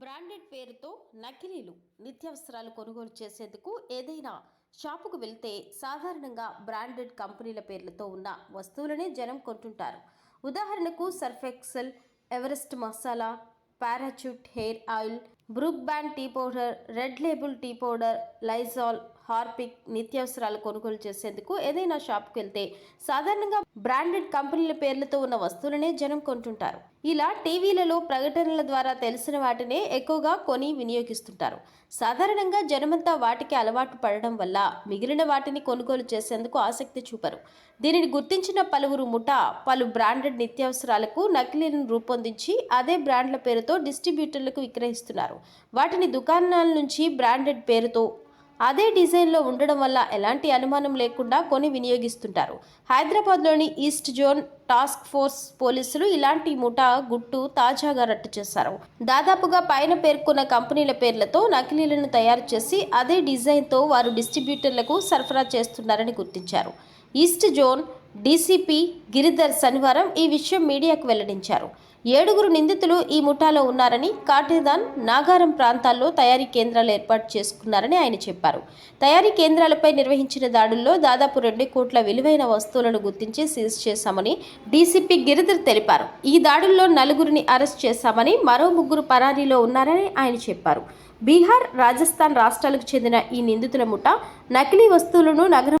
Branded పేరుతో నకిలీలు నిత్యావసరాలు కొనుగోలు చేసేందుకు ఏదైనా షాపుకు వెళ్తే సాధారణంగా బ్రాండెడ్ కంపెనీల పేర్లతో ఉన్న వస్తువులనే జనం కొంటుంటారు. ఉదాహరణకు Surf Excel Everest masala Parachute hair oil Brooke Bond tea powder Red Label tea powder Lizol Harpic నిత్యావసరాలు కొనుగోలు చేసేందుకు ఏదైనా షాప్కి వెళ్తే సాధారణంగా బ్రాండెడ్ కంపెనీల పేర్లతో ఉన్న వస్తువులనే జనం కొంటుంటారు. ఇలా టీవీలలో ప్రకటనల ద్వారా తెలిసిన వాటినే ఎక్కువగా కొని వినియోగిస్తుంటారు. సాధారణంగా జనమంతా వాటికి అలవాటు పడడం వల్ల మిగిలిన వాటిని కొనుగోలు చేసేందుకు ఆసక్తి చూపరు. దీనిని గుర్తించిన పలువురు ముఠా పలు బ్రాండెడ్ నిత్యావసరాలకు నకిలీలను రూపొందించి అదే బ్రాండ్ల పేరుతో డిస్ట్రిబ్యూటర్లకు విక్రయిస్తున్నారు. వాటిని దుకాణాల నుంచి బ్రాండెడ్ పేరుతో అదే డిజైన్లో ఉండడం వల్ల ఎలాంటి అనుమానం లేకుండా కొని వినియోగిస్తుంటారు. హైదరాబాద్లోని ఈస్ట్ జోన్ టాస్క్ ఫోర్స్ పోలీసులు ఇలాంటి ముఠా గుట్టు తాజాగా రట్టు చేశారు. దాదాపుగా పైన పేర్కొన్న కంపెనీల పేర్లతో నకిలీలను తయారు చేసి అదే డిజైన్తో వారు డిస్ట్రిబ్యూటర్లకు సరఫరా చేస్తున్నారని గుర్తించారు. ఈస్ట్ జోన్ డీసీపీ గిరిధర్ శనివారం ఈ విషయం మీడియాకు వెల్లడించారు. ఏడుగురు నిందితులు ఈ ముఠాలో ఉన్నారని కాటేదాన్ నాగారం ప్రాంతాల్లో తయారీ కేంద్రాలు ఏర్పాటు చేసుకున్నారని ఆయన చెప్పారు. తయారీ కేంద్రాలపై నిర్వహించిన దాడుల్లో దాదాపు రెండు కోట్ల విలువైన వస్తువులను గుర్తించి సీజ్ చేశామని డీసీపీ గిరిధర్ తెలిపారు. ఈ దాడుల్లో నలుగురిని అరెస్ట్ చేశామని మరో ముగ్గురు పరారీలో ఉన్నారని ఆయన చెప్పారు. బీహార్ రాజస్థాన్ రాష్ట్రాలకు చెందిన ఈ నిందితుల ముఠా నకిలీ వస్తువులను నగరం